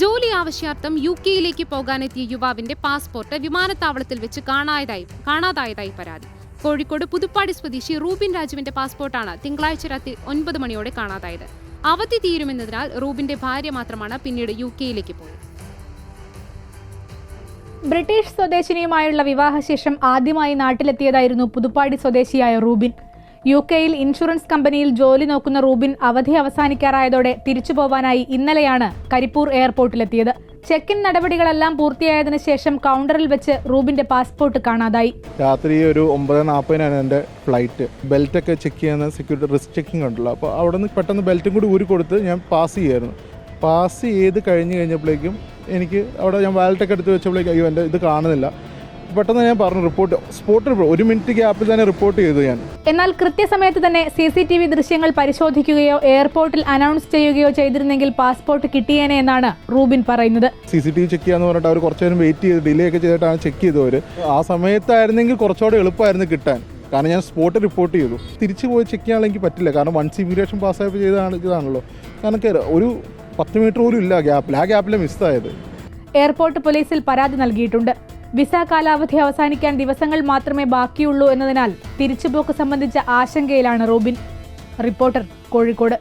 ജോലി ആവശ്യാർത്ഥം യു കെയിലേക്ക് പോകാനെത്തിയ യുവാവിന്റെ പാസ്പോർട്ട് വിമാനത്താവളത്തിൽ വെച്ച് കാണാതായി കാണാതായതായി പരാതി. കോഴിക്കോട് പുതുപ്പാടി സ്വദേശി റൂബിൻ രാജുവിന്റെ പാസ്പോർട്ടാണ് തിങ്കളാഴ്ച രാത്രി ഒൻപത് മണിയോടെ കാണാതായത്. അവധി തീരുമെന്നതിനാൽ റൂബിന്റെ ഭാര്യ മാത്രമാണ് പിന്നീട് യു കെയിലേക്ക് പോയത്. ബ്രിട്ടീഷ് സ്വദേശിനിയുമായുള്ള വിവാഹശേഷം ആദ്യമായി നാട്ടിലെത്തിയതായിരുന്നു പുതുപ്പാടി സ്വദേശിയായ റൂബിൻ. യു കെയിൽ ഇൻഷുറൻസ് കമ്പനിയിൽ ജോലി നോക്കുന്ന റൂബിൻ അവധി അവസാനിക്കാറായതോടെ തിരിച്ചു പോവാനായി ഇന്നലെയാണ് കരിപ്പൂർ എയർപോർട്ടിലെത്തിയത്. ചെക്ക് ഇൻ നടപടികളെല്ലാം പൂർത്തിയായതിനു ശേഷം കൗണ്ടറിൽ വെച്ച് റൂബിന്റെ പാസ്പോർട്ട് കാണാതായി. രാത്രി ഒരു ഒമ്പത് നാൽപ്പതിനാണ് എന്റെ ഫ്ലൈറ്റ് ബെൽറ്റ് ഒക്കെ ചെക്ക് ചെയ്യുന്ന സെക്യൂരിറ്റി റിസ്ക് ചെക്കിംഗ് ഉണ്ടല്ലോ. അപ്പോൾ അവിടെ നിന്ന് പെട്ടെന്ന് ബെൽറ്റും കൂടി ഊരി കൊടുത്ത് ഞാൻ പാസ് ചെയ്യായിരുന്നു. പാസ് ചെയ്ത് കഴിഞ്ഞ് കഴിഞ്ഞപ്പോഴേക്കും എനിക്ക് അവിടെ ഞാൻ വാലറ്റൊക്കെ എടുത്ത് വെച്ചപ്പോഴേക്കും അയ്യോ എന്റെ ഇത് കാണുന്നില്ല. പെട്ടെന്ന് ഞാൻ പറഞ്ഞു റിപ്പോർട്ട് സ്പോട്ട് ഒരു മിനിറ്റ് ഗ്യാപ്പിൽ തന്നെ റിപ്പോർട്ട് ചെയ്തു ഞാൻ. എന്നാൽ കൃത്യസമയത്ത് തന്നെ സി സി ടി വി ദൃശ്യങ്ങൾ പരിശോധിക്കുകയോ എയർപോർട്ടിൽ അനൗൺസ് ചെയ്യുകയോ ചെയ്തിരുന്നെങ്കിൽ പാസ്പോർട്ട് കിട്ടിയേനെ എന്നാണ് റൂബിൻ പറയുന്നത്. C C T V check ചെയ്യാന്ന് പറഞ്ഞിട്ട് അവർ കുറച്ചു നേരം വെയിറ്റ് ചെയ്ത് ഡിലേ ഒക്കെ ചെയ്തിട്ടാണ് ചെക്ക് ചെയ്തവർ ആ സമയത്തായിരുന്നെങ്കിൽ കുറച്ചുകൂടെ എളുപ്പമായിരുന്നു കിട്ടാൻ. കാരണം ഞാൻ സ്പോട്ട് റിപ്പോർട്ട് ചെയ്തു. തിരിച്ചു പോയി ചെക്ക് ചെയ്യാണെങ്കിൽ പറ്റില്ല. കാരണം വൺസ് ഇമിഗ്രേഷൻ പാസ്സായപ്പോൾ ചെയ്താണ് ഇതാണല്ലോ. കാരണം ഒരു പത്ത് മീറ്റർ പോലും ഇല്ല ഗ്യാപ്പിൽ ആ ഗ്യാപ്പിലെ മിസ്സായത് എയർപോർട്ട് പോലീസിൽ പരാതി നൽകിയിട്ടുണ്ട്. വിസ കാലാവധി അവസാനിക്കാൻ ദിവസങ്ങൾ മാത്രമേ ബാക്കിയുള്ളൂ എന്നതിനാൽ തിരിച്ചുപോക്ക് സംബന്ധിച്ച ആശങ്കയിലാണ് റോബിൻ. റിപ്പോർട്ടർ കോഴിക്കോട്.